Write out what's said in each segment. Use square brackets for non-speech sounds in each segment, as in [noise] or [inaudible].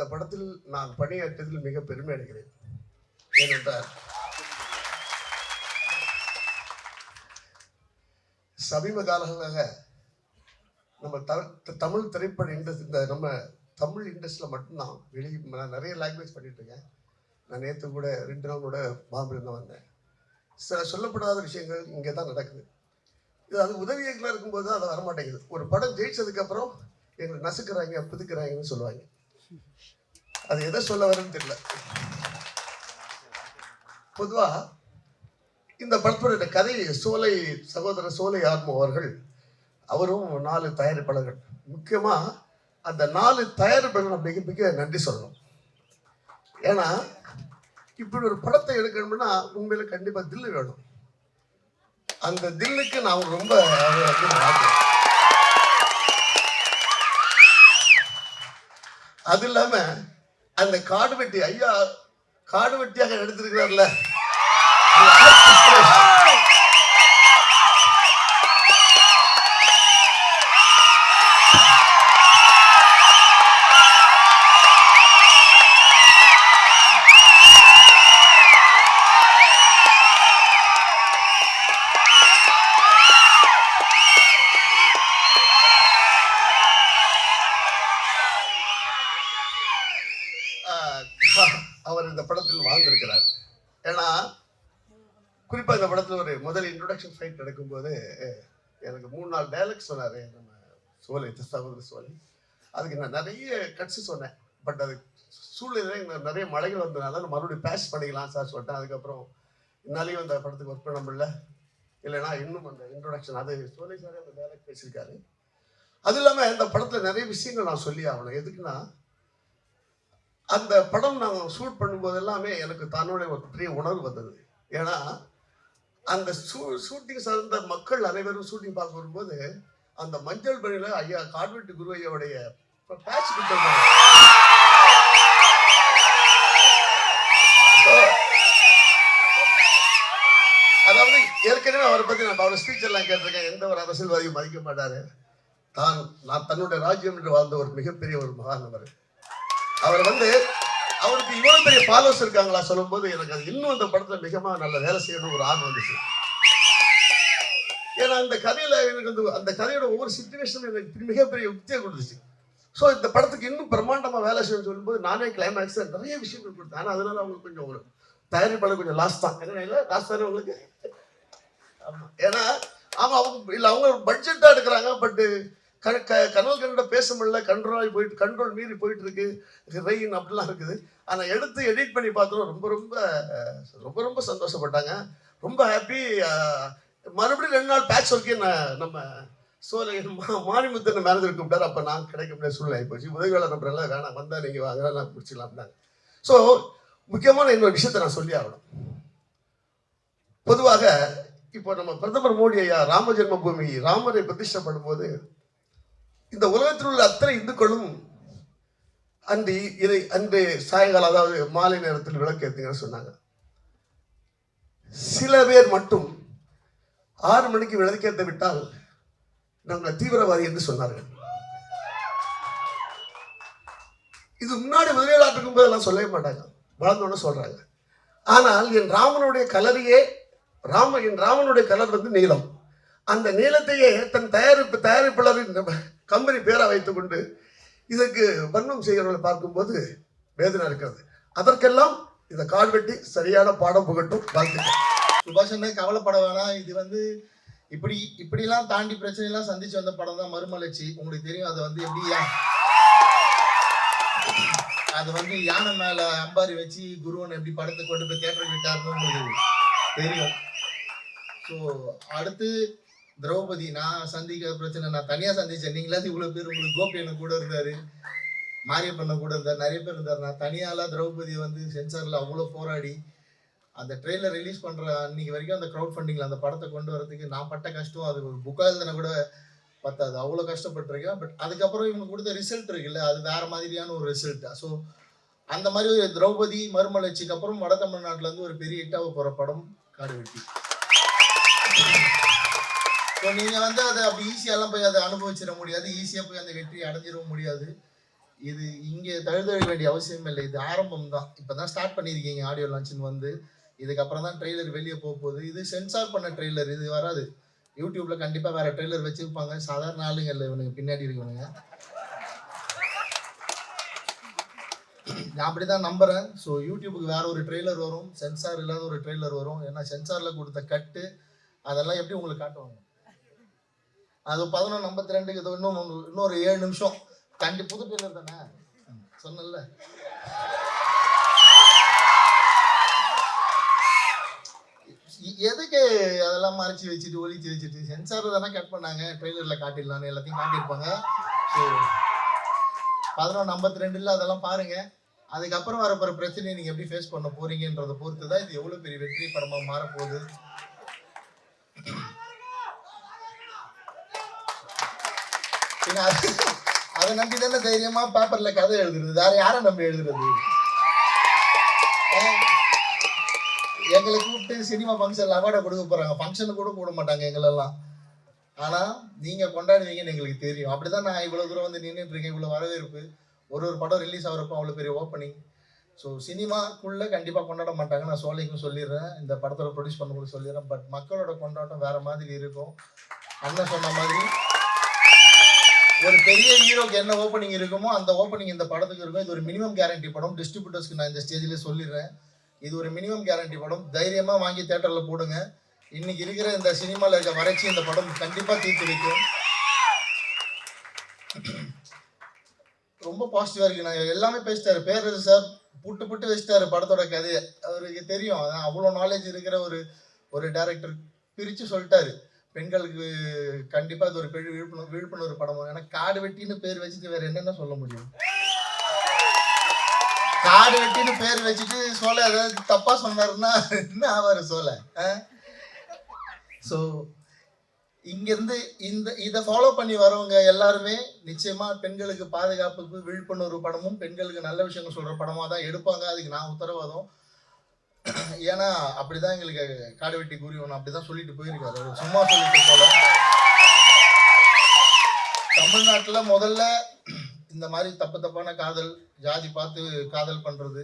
இந்த படத்தில் நான் பணியாற்றியதில் மிக பெருமை அடைகிறேன். ஏனென்றால் சமீப காலங்களாக நம்ம த- தமிழ் திரைப்பட இண்டஸ்ட் இந்த நம்ம தமிழ் இண்டஸ்ட்ரியில் மட்டும்தான் வெளியே நான் நிறைய லாங்குவேஜ் பண்ணிட்டு இருக்கேன் நான் நேற்று கூட ரெண்டு நாள் கூட பாம்பு தான் வந்தேன். சில சொல்லப்படாத விஷயங்கள் இங்கே தான் நடக்குது. இது அது உதவி இயக்குனர் இருக்கும்போது தான் அது வரமாட்டேங்குது. ஒரு படம் ஜெயிச்சதுக்கப்புறம் எங்களை நசுக்கிறாங்க புதுக்கிறாங்கன்னு சொல்லுவாங்க. அது எதை சொல்ல வரேன்னு தெரியல. பொதுவாக இந்த படத்தோட கதை சோலை சகோதரர் சோலை ஆத்மோ அவர்கள் அவரும் நாலு தயாரிப்பாளர்கள். முக்கியமாக அந்த நாலு தயாரிப்பாளர்கள் மிக மிக நன்றி சொல்லணும். ஏன்னா இப்படி ஒரு படத்தை எடுக்கணும்னா உண்மையில கண்டிப்பாக தில்லு வேணும். அந்த தில்லுக்கு நான் ரொம்ப அது இல்லாம அந்த காடு வெட்டி ஐயா காடு வெட்டியாக எடுத்திருக்கிறார்ல. [laughs] அவர் இந்த படத்தில் வாழ்ந்திருக்கிறார். ஏன்னா குறிப்பா இந்த படத்தில் ஒரு முதல் இன்ட்ரொடக்ஷன் ஃபைட் நடக்கும்போது எனக்கு மூணு நாள் டைலாக் சொன்னாரு நம்ம சோலை சகோதர சோலை அதுக்கு நான் நிறைய கட்சி சொன்னேன். பட் அது சூழ்நிலை நிறைய மழைகள் வந்ததுனால நான் மறுபடியும் பேஷ் பண்ணிக்கலாம் சார் சொல்லிட்டேன். அதுக்கப்புறம் என்னாலையும் அந்த படத்துக்கு ஒர்க் பண்ண முடியல. இல்லைன்னா இன்னும் அந்த இன்ட்ரொடக்ஷன் அது சோலை சார் அந்த டைலாக் பேசியிருக்காரு. அது இல்லாமல் இந்த படத்தில் நிறைய விஷயங்கள் நான் சொல்லி ஆகணும். எதுக்குன்னா அந்த படம் நான் ஷூட் பண்ணும்போது எல்லாமே எனக்கு தன்னுடைய ஒரு பெரிய உணர்வு வந்தது. ஏன்னா அந்த ஷூ ஷூட்டிங் சார்ந்த மக்கள் அனைவரும் ஷூட்டிங் பார்க்க வரும்போது அந்த மஞ்சள் பணியில் ஐயா காட்வெட்டு குரு ஐயாவுடைய பேட்ச் கொடுத்துருந்தாங்க. அதாவது ஏற்கனவே அவரை பத்தி நான் அவர் ஸ்பீச் எல்லாம் கேட்டிருக்கேன். எந்த ஒரு அரசியல்வாதியும் மதிக்க மாட்டாரு. தான் நான் தன்னுடைய ராஜ்யம் என்று வாழ்ந்த ஒரு மிகப்பெரிய ஒரு மகான் அவர். அவர் வந்து அவருக்கு இவ்வளவு பெரிய ஃபாலோஸ் இருக்காங்களா சொல்லும்போது எனக்கு அது இன்னும் அந்த படத்துல மிகமா நல்ல வேலை செய்யணும் ஒரு ஆர்வம் வந்துச்சு. ஏன்னா அந்த கதையில எனக்கு அந்த அந்த கதையோட ஒவ்வொரு சுச்சுவேஷனும் எனக்கு மிகப்பெரிய யுக்தியை கொடுத்துச்சு. ஸோ இந்த படத்துக்கு இன்னும் பிரம்மாண்டமா வேலை செய்யணும்னு சொல்லும்போது நானே கிளைமேக்ஸ் நிறைய விஷயங்கள் கொடுத்தேன். ஆனால் அதனால அவங்களுக்கு கொஞ்சம் ஒரு தயாரிப்பாளர் கொஞ்சம் லாஸ் தான். இல்லை லாஸ் தானே உங்களுக்கு ஆமா. ஏன்னா ஆமா அவங்க இல்லை அவங்க பட்ஜெட்டா எடுக்கிறாங்க பட்டு க கனல் கண்ட பேச முடியல கண்ட்ரோலாகி போயிட்டு கண்ட்ரோல் மீறி போயிட்டு இருக்கு ரெயின் அப்படிலாம் இருக்குது. ஆனால் எடுத்து எடிட் பண்ணி பார்த்தோம் ரொம்ப ரொம்ப ரொம்ப ரொம்ப சந்தோஷப்பட்டாங்க. ரொம்ப ஹாப்பி மறுபடியும் ரெண்டு நாள் பேட்ச் ஒர்க்கே நான் நம்ம சோலை மா- மாரிமுத்தன் மேனேஜர் கூப்பிட்டாரு. அப்போ நான் கிடைக்க முடியாத சூழ்நிலை போச்சு உதவியாளர் நம்பரெல்லாம் வேணாம் வந்தால் நீங்கள் வாங்க நான் பிடிச்சிக்கலாம் அப்படின்னாங்க ஸோ முக்கியமான இன்னொரு விஷயத்தை நான் சொல்லி ஆகணும். பொதுவாக இப்போ நம்ம பிரதமர் மோடி ஐயா ராம ஜென்மபூமி ராமரை பிரதிஷ்டப்படும் போது இந்த உலகத்தில் உள்ள அத்தனை இந்துக்களும் அன்று இதை அன்று சாயங்காலம் அதாவது மாலை நேரத்தில் விளக்கேற்றுங்கன்னு சொன்னாங்க. சில பேர் மட்டும் ஆறு மணிக்கு விளக்கேற்ற விட்டால் நாங்கள் தீவிரவாதி என்று சொன்னார்கள். இது முன்னாடி முதலியாளர் போது போதெல்லாம் சொல்லவே மாட்டாங்க. வளர்ந்தோன்னு சொல்றாங்க. ஆனால் என் ராமனுடைய கலரையே ராம என் ராமனுடைய கலர் வந்து நீளம் அந்த நீளத்தையே தன் தயாரிப்பு தயாரிப்பாளரின் நம்ம கம்பெனி பேரா வைத்துக்கொண்டு இதற்கு வர்ணம் செய்கிறவர்களை பார்க்கும்போது வேதனை இருக்கிறது. அதற்கெல்லாம் இந்த கால் வெட்டி சரியான பாடம் புகட்டும் வாழ்த்துக்கள். சுபாஷ் அண்ணன் கவலைப்பட வேணாம். இது வந்து இப்படி இப்படிலாம் தாண்டி பிரச்சனைலாம் சந்திச்சு வந்த படம் தான் மறுமலர்ச்சி. உங்களுக்கு தெரியும் அது வந்து எப்படி அது வந்து யானை மேல அம்பாரி வச்சு குருவன் எப்படி படத்தை கொண்டு போய் தேட்டர் விட்டாருன்னு உங்களுக்கு தெரியும். ஸோ அடுத்து திரௌபதி நான் சந்திக்கிற பிரச்சனை நான் தனியா சந்திச்சேன். நீங்களாவது இவ்வளவு பேர் உங்களுக்கு கோபியனை கூட இருந்தாரு. மாரியப்பண்ண கூட இருந்தார். நிறைய பேர் இருந்தார். நான் தனியாலாம் திரௌபதி வந்து சென்சார்ல அவ்வளோ போராடி அந்த ட்ரெயிலர் ரிலீஸ் பண்ற அன்னைக்கு வரைக்கும் அந்த க்ரௌட் ஃபண்டிங்ல அந்த படத்தை கொண்டு வரதுக்கு நான் பட்ட கஷ்டம். அது ஒரு புக்கா எழுதின கூட பத்தாது. அவ்வளோ கஷ்டப்பட்டிருக்கேன். பட் அதுக்கப்புறம் இவங்க கொடுத்த ரிசல்ட் இருக்குல்ல அது வேற மாதிரியான ஒரு ரிசல்ட் ஸோ அந்த மாதிரி ஒரு திரௌபதி மறுமலர்ச்சிக்கு அப்புறம் வட தமிழ்நாட்டுல இருந்து ஒரு பெரிய ஹிட்டாக போற படம் காடு வெட்டி. ஸோ நீங்கள் வந்து அதை அப்படி ஈஸியாலாம் போய் அதை அனுபவிச்சிட முடியாது. ஈஸியாக போய் அந்த வெற்றியை அடைஞ்சிட முடியாது. இது இங்கே தழுதழ வேண்டிய அவசியம் இல்லை. இது ஆரம்பம் தான். இப்போ தான் ஸ்டார்ட் பண்ணியிருக்கீங்க. ஆடியோ லான்ச்சின் வந்து. இதுக்கப்புறம் தான் ட்ரெய்லர் வெளியே போக போகுது. இது சென்சார் பண்ண ட்ரெய்லர் இது வராது. யூடியூப்ல கண்டிப்பாக வேற ட்ரெய்லர் வச்சுருப்பாங்க. சாதாரண ஆளுங்க இல்லை இவனுக்கு பின்னாடி இருக்கவனுங்க. நான் அப்படி தான் நம்புறேன் ஸோ யூடியூபுக்கு வேற ஒரு ட்ரெய்லர் வரும். சென்சார் இல்லாத ஒரு ட்ரெய்லர் வரும். ஏன்னா சென்சாரில் கொடுத்த கட்டு அதெல்லாம் எப்படி உங்களுக்கு காட்டுவாங்க? அது பதினொன்று ஐம்பத்தி ரெண்டுக்கு இது இன்னும் இன்னொரு ஏழு நிமிஷம். கண்டி புது ட்ரெய்லர் தானே சொன்னல சொன்னேன்ல. எதுக்கு அதெல்லாம் மறைச்சி வச்சுட்டு ஒழிச்சு வச்சுட்டு? சென்சார் தானே கட் பண்ணாங்க. ட்ரெய்லரில் காட்டிடலான்னு எல்லாத்தையும் காட்டியிருப்பாங்க. ஸோ பதினொன்று ஐம்பத்தி ரெண்டில் அதெல்லாம் பாருங்கள் அதுக்கப்புறம் வரப்போகிற பிரச்சனையை நீங்கள் எப்படி ஃபேஸ் பண்ண போகிறீங்கன்றதை பொறுத்து தான் இது எவ்வளோ பெரிய வெற்றி படமாக மாறப்போகுது. அது- அதை நம்பி தானே தைரியமா பேப்பர்ல கதை எழுதுறது? வேற யாரை நம்பி எழுதுறது? எங்களை கூப்பிட்டு சினிமா ஃபங்க்ஷன்ல அவார்டை கொடுக்க போறாங்க. ஃபங்க்ஷனு கூட கூட மாட்டாங்க எங்களெல்லாம் ஆனா நீங்க கொண்டாடுவீங்கன்னு எங்களுக்கு தெரியும். அப்படிதான் நான் இவ்வளவு தூரம் வந்து நின்றுட்டு இருக்கேன். இவ்வளவு வரவேற்பு. ஒரு ஒரு படம் ரிலீஸ் ஆகிறப்போ அவ்வளவு பெரிய ஓப்பனிங் ஸோ சினிமாக்குள்ள கண்டிப்பாக கொண்டாட மாட்டாங்க. நான் சோலைக்கும் சொல்லிடுறேன். இந்த படத்தோட ப்ரொடியூஸ் பண்ண சொல்லிடுறேன். பட் மக்களோட கொண்டாட்டம் வேற மாதிரி இருக்கும். அண்ணன் சொன்ன மாதிரி ஒரு பெரிய ஹீரோக்கு என்ன ஓப்பனிங் இருக்குமோ அந்த ஓப்பனிங் இந்த படத்துக்கு இருக்கும். இது ஒரு மினிமம் கேரண்டி படம். டிஸ்ட்ரிபியூட்டர்ஸ்க்கு நான் இந்த ஸ்டேஜில் சொல்லிடுறேன். இது ஒரு மினிமம் கேரண்டி படம். தைரியமாக வாங்கி தேட்டரில் போடுங்க. இன்னைக்கு இருக்கிற இந்த சினிமாவில் இருக்க வறட்சி இந்த படம் கண்டிப்பாக தீர்த்து வைக்கும். ரொம்ப பாசிட்டிவாக இருக்கு. நான் எல்லாமே பேசிட்டாரு. பேர் சார் புட்டு புட்டு வச்சிட்டாரு படத்தோட கதையை. அவருக்கு தெரியும். அவ்வளோ நாலேஜ் இருக்கிற ஒரு ஒரு டேரக்டர் பிரித்து சொல்லிட்டாரு. பெண்களுக்கு கண்டிப்பா அது ஒரு பெரிய விழிப்புணர்வு விழிப்புணர்வு படம். ஏன்னா காடு வெட்டின்னு பேர் வச்சுட்டு வேற என்னென்ன சொல்ல முடியும்? காடு வெட்டின்னு பேர் வச்சுட்டு சோலை ஏதாவது தப்பா சொன்னாருன்னா என்ன ஆவாரு சோலை? ஸோ இங்கிருந்து இந்த இதை ஃபாலோ பண்ணி வரவங்க எல்லாருமே நிச்சயமா பெண்களுக்கு பாதுகாப்புக்கு விழிப்புணர்வு படமும் பெண்களுக்கு நல்ல விஷயங்கள் சொல்ற படமா தான் எடுப்பாங்க. அதுக்கு நான் உத்தரவாதம். ஏன்னா அப்படிதான் எங்களுக்கு காடு வெட்டி கூறி ஒன்று அப்படிதான் சொல்லிட்டு போயிருக்காரு. அவர் சும்மா சொல்லிட்டு போல. தமிழ்நாட்டில் முதல்ல இந்த மாதிரி தப்பு தப்பான காதல் ஜாதி பார்த்து காதல் பண்றது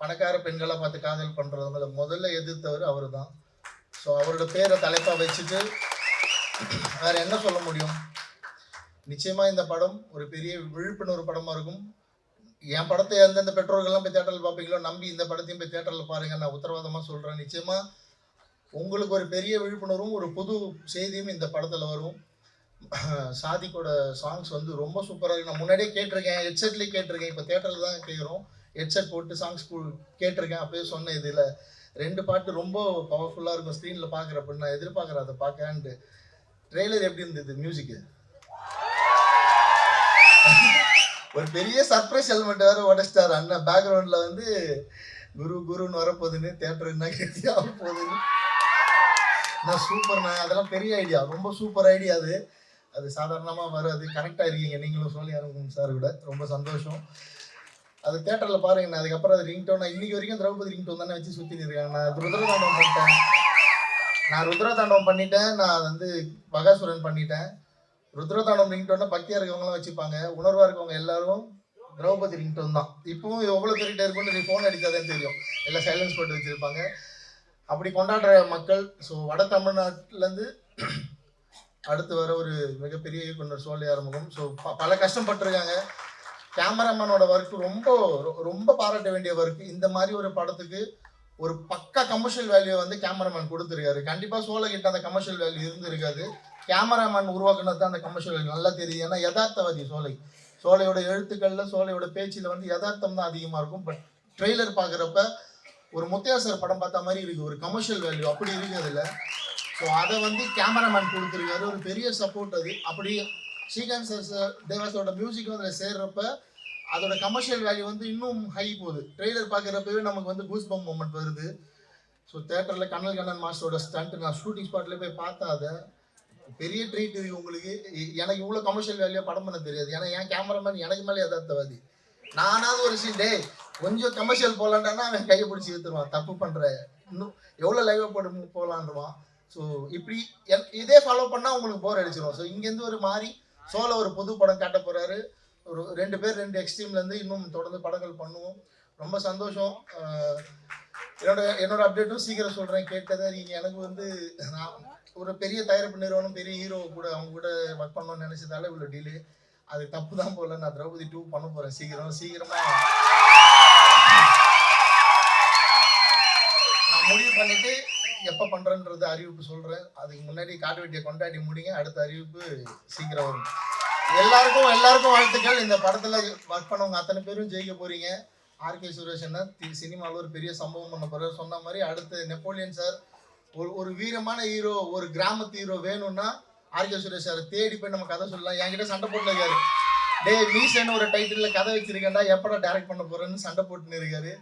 பணக்கார பெண்களை பார்த்து காதல் பண்றதுங்களை முதல்ல எதிர்த்தவர் அவர் தான் ஸோ அவரோட பேரை தலைப்பாக வச்சுட்டு வேற என்ன சொல்ல முடியும்? நிச்சயமா இந்த படம் ஒரு பெரிய விழிப்புணர்வு படமா இருக்கும். என் படத்தை எந்தெந்த பெற்றோர்கள்லாம் போய் தேட்டரில் பார்ப்பீங்களோ நம்பி இந்த படத்தையும் போய் தேட்டரில் பாருங்க நான் உத்தரவாதமாக சொல்கிறேன் நிச்சயமாக உங்களுக்கு ஒரு பெரிய விழிப்புணர்வும் ஒரு புது செய்தியும் இந்த படத்தில் வரும். சாதிக்கோட சாங்ஸ் வந்து ரொம்ப சூப்பராக இருக்கு. நான் முன்னாடியே கேட்டிருக்கேன் ஹெட்செட்லேயே கேட்டிருக்கேன். இப்போ தேட்டரில் தான் கேட்குறோம். ஹெட்செட் போட்டு சாங்ஸ் கேட்டிருக்கேன். அப்பயே சொன்னேன் இதில் ரெண்டு பாட்டு ரொம்ப பவர்ஃபுல்லாக இருக்கும். ஸ்க்ரீனில் பார்க்குறப்ப நான் எதிர்பார்க்குறேன் அதை பார்க்கன்ட்டு ட்ரெய்லர் எப்படி இருந்தது மியூசிக்கு ஒரு பெரிய சர்ப்ரைஸ் எலிமெண்ட் வேற உடச்சிட்டாரு. அண்ணன் பேக்ரவுண்ட்ல வந்து குரு குருன்னு வரப்போகுதுன்னு தேட்டர் என்ன கத்தி போகுதுன்னு. நான் சூப்பர்ண்ணா அதெல்லாம் பெரிய ஐடியா ரொம்ப சூப்பர் ஐடியா அது. அது சாதாரணமாக வராது. கரெக்டாக இருக்கீங்க. நீங்களும் சொல்லி அனுப்புங்க சார் கூட. ரொம்ப சந்தோஷம். அது தேட்டரில் பாருங்க நான் அதுக்கப்புறம் அது ரிங்டோன் நான் இன்னைக்கு வரைக்கும் திரௌபதி ரிங்டோன் தானே வச்சு சுற்றிட்டு இருக்கேன். நான் ருத்ரதாண்டவம் பண்ணிட்டேன். நான் ருத்ரதாண்டவம் பண்ணிட்டேன். நான் வந்து பகாசுரன் பண்ணிட்டேன். ருத்ரதானம் ரிங்டோன்னா பக்தியாக இருக்கவங்களாம் வச்சுப்பாங்க. உணர்வாக இருக்கவங்க எல்லாரும் திரௌபதி ரிங்டோன் தான். இப்பவும் எவ்வளோ பேர்கிட்ட இருக்கும்னு நீ ஃபோன் அடித்தாதான் தெரியும். எல்லாம் சைலன்ஸ் போட்டு வச்சுருப்பாங்க. அப்படி கொண்டாடுற மக்கள் ஸோ வட தமிழ்நாட்டிலேருந்து அடுத்து வர ஒரு மிகப்பெரிய இயக்குனர் சோழி ஆரம்பம் ஸோ பல கஷ்டப்பட்டிருக்காங்க. கேமராமேனோட ஒர்க் ரொம்ப ரொ- ரொம்ப பாராட்ட வேண்டிய ஒர்க் இந்த மாதிரி ஒரு படத்துக்கு ஒரு பக்கா கமர்ஷியல் வேல்யூ வந்து கேமராமேன் கொடுத்துருக்காரு. கண்டிப்பாக சோழ கிட்ட அந்த கமர்ஷியல் வேல்யூ இருந்திருக்காது. கேமராமேன் உருவாக்குனது தான் அந்த கமர்ஷியல் வேல்யூ நல்லா தெரியுது. ஏன்னா யதார்த்தவாதி சோலை. சோலையோட எழுத்துக்களில் சோலையோட பேச்சில் வந்து யதார்த்தம் தான் அதிகமாக இருக்கும். பட் ட்ரெய்லர் பார்க்குறப்ப ஒரு முத்தையாசர் படம் பார்த்த மாதிரி இருக்குது ஒரு கமர்ஷியல் வேல்யூ அப்படி இருக்கு ஸோ அதை வந்து கேமராமேன் கொடுத்துருக்காரு. ஒரு பெரிய சப்போர்ட் அது. அப்படி ஸ்ரீகாந்த் சார் சார் தேவாஸோட மியூசிக் வந்து அதில் சேர்றப்ப அதோட கமர்ஷியல் வேல்யூ வந்து இன்னும் ஹை போகுது. ட்ரெய்லர் பார்க்குறப்பவே நமக்கு வந்து கூஸ் பம் மூமெண்ட் வருது. ஸோ தேட்டரில் கண்ணல் கண்ணன் மாஸ்டரோட ஸ்டண்ட் நான் ஷூட்டிங் ஸ்பாட்டில் போய் பார்த்தேன் அதை பெரிய ட்ரீட் இருக்கு உங்களுக்கு எனக்கு இவ்வளோ கமர்ஷியல் வேல்யூ படம் பண்ண தெரியாது. ஏன்னா என் கேமராமேன் எனக்கு மேலே யதார்த்தவாதி. நானாவது ஒரு சீன் டேய் கொஞ்சம் கமர்ஷியல் போகலான்டானா அவன் கையை பிடிச்சி இழுத்துருவான். தப்பு பண்ணுற இன்னும் எவ்வளோ லைவாக போட்டு போகலான்றான் ஸோ இப்படி இதே ஃபாலோ பண்ணால் உங்களுக்கு போர் அடிச்சிடும் ஸோ இங்கேருந்து ஒரு மாதிரி சோலோ ஒரு புது படம் காட்ட போகிறாரு ஒரு ரெண்டு பேர் ரெண்டு எக்ஸ்ட்ரீம்லேருந்து இன்னும் தொடர்ந்து படங்கள் பண்ணுவோம். ரொம்ப சந்தோஷம். என்னோட என்னோட அப்டேட்டும் சீக்கிரம் சொல்கிறேன் கேட்டதை நீங்கள் எனக்கு வந்து நான் ஒரு பெரிய தயாரிப்பு நிறுவனம் பெரிய ஹீரோ கூட அவங்க கூட ஒர்க் பண்ணணும்னு நினைச்சதால இவ்வளோ டிலே அது தப்பு தான் போல. நான் திரௌபதி டூ பண்ண போகிறேன் சீக்கிரம் சீக்கிரமாக நான் முடிவு பண்ணிட்டு எப்போ பண்றேன்றது அறிவிப்பு சொல்கிறேன் அதுக்கு முன்னாடி காட்டு வெட்டியை கொண்டாடி முடிங்க. அடுத்த அறிவிப்பு சீக்கிரம் வரும். எல்லாருக்கும் எல்லாருக்கும் வாழ்த்துக்கள். இந்த படத்தில் ஒர்க் பண்ணவங்க அத்தனை பேரும் ஜெயிக்க போறீங்க. ஆர்கே சுரேஷ் என்ன சினிமாவில் ஒரு பெரிய சம்பவம் பண்ண போறாரு. சொன்ன மாதிரி அடுத்து நெப்போலியன் சார் ஒரு ஒரு வீரமான ஹீரோ ஒரு கிராமத்து ஹீரோ வேணும்னா ஆர்கே சுரேஷ் சார் தேடி போய் நம்ம கதை சொல்லலாம். என்கிட்ட சண்டை போட்டுருக்காரு டே மீசன்னு ஒரு டைட்டிலில் கதை வச்சிருக்கேன்டா எப்படா டைரக்ட் பண்ண போறேன்னு சண்டை போட்டுன்னு இருக்காரு.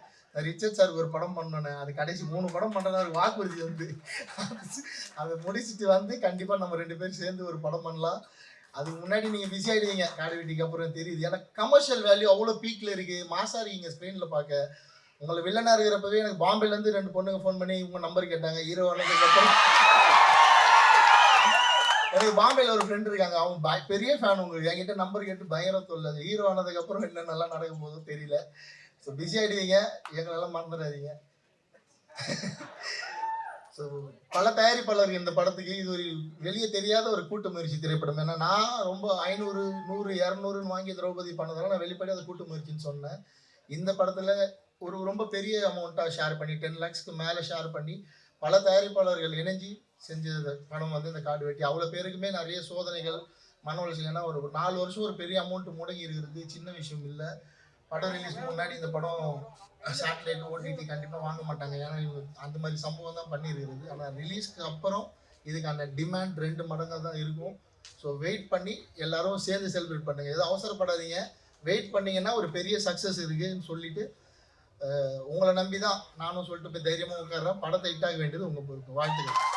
ரிச்சர்ட் சார் ஒரு படம் பண்ணேன் அது கடைசி மூணு படம் பண்ணனாரு வாக்குறுதி வந்து. அதை முடிச்சுட்டு வந்து கண்டிப்பாக நம்ம ரெண்டு பேரும் சேர்ந்து ஒரு படம் பண்ணலாம். அதுக்கு முன்னாடி நீங்க பிஸி ஆயிடுவீங்க. காடு வீட்டுக்கு அப்புறம் தெரியுது. ஏன்னா கமர்ஷியல் வேல்யூ அவ்வளோ பீக்ல இருக்கு. மாசா இருக்கீங்க ஸ்க்ரீன்ல பார்க்க உங்களை வில்லனா இருக்கிறப்பவே எனக்கு பாம்பேல இருந்து ரெண்டு பொண்ணுங்க ஃபோன் பண்ணி உங்க நம்பர் கேட்டாங்க. ஹீரோ எனக்கு பாம்பேல ஒரு ஃப்ரெண்ட் இருக்காங்க. அவங்க பெரிய ஃபேன் உங்களுக்கு என்கிட்ட நம்பர் கேட்டு பயங்கர தொல்லை. ஹீரோ ஆனதுக்கு அப்புறம் என்ன நல்லா நடக்கும் போதோ தெரியல. ஸோ பிஸி ஆயிடுவீங்க. எங்களெல்லாம் மறந்துடாதீங்க. ஸோ பல தயாரிப்பாளர்கள் இந்த படத்துக்கு இது ஒரு வெளியே தெரியாத ஒரு கூட்டு முயற்சி திரைப்படம். ஏன்னா நான் ரொம்ப ஐநூறு நூறு இரநூறுன்னு வாங்கி திரௌபதி பண்ணதெல்லாம் நான் வெளிப்படையாக அது கூட்டு முயற்சின்னு சொன்னேன். இந்த படத்தில் ஒரு ரொம்ப பெரிய அமௌண்ட்டாக ஷேர் பண்ணி டென் லேக்ஸ்க்கு மேலே ஷேர் பண்ணி பல தயாரிப்பாளர்கள் இணைஞ்சி செஞ்சது படம் வந்து இந்த காடு வெட்டி. அவ்வளோ பேருக்குமே நிறைய சோதனைகள் மன உளைச்சல். ஏன்னா ஒரு நாலு வருஷம் ஒரு பெரிய அமௌண்ட் முடங்கி இருக்கிறது சின்ன விஷயம் இல்லை. படம் ரிலீஸ் முன்னாடி இந்த படம் சேட்டலைட் ஓடிடி கண்டிப்பாக வாங்க மாட்டாங்க. ஏன்னா இவங்க அந்த மாதிரி சம்பவம் தான் பண்ணியிருக்கிறது. ஆனால் ரிலீஸ்க்கு அப்புறம் இதுக்கான டிமாண்ட் ரெண்டு மடங்காக தான் இருக்கும். ஸோ வெயிட் பண்ணி எல்லாரும் சேர்ந்து செலிப்ரேட் பண்ணுங்கள் எதுவும் அவசரப்படாதீங்க. வெயிட் பண்ணிங்கன்னா ஒரு பெரிய சக்ஸஸ் இருக்குதுன்னு சொல்லிட்டு உங்களை நம்பி தான் நானும் சொல்லிட்டு போய் தைரியமாக உட்கார்றேன். படத்தை ஹிட் ஆக வேண்டியது உங்கள் பொறுப்பு. வாழ்த்துக்கள்.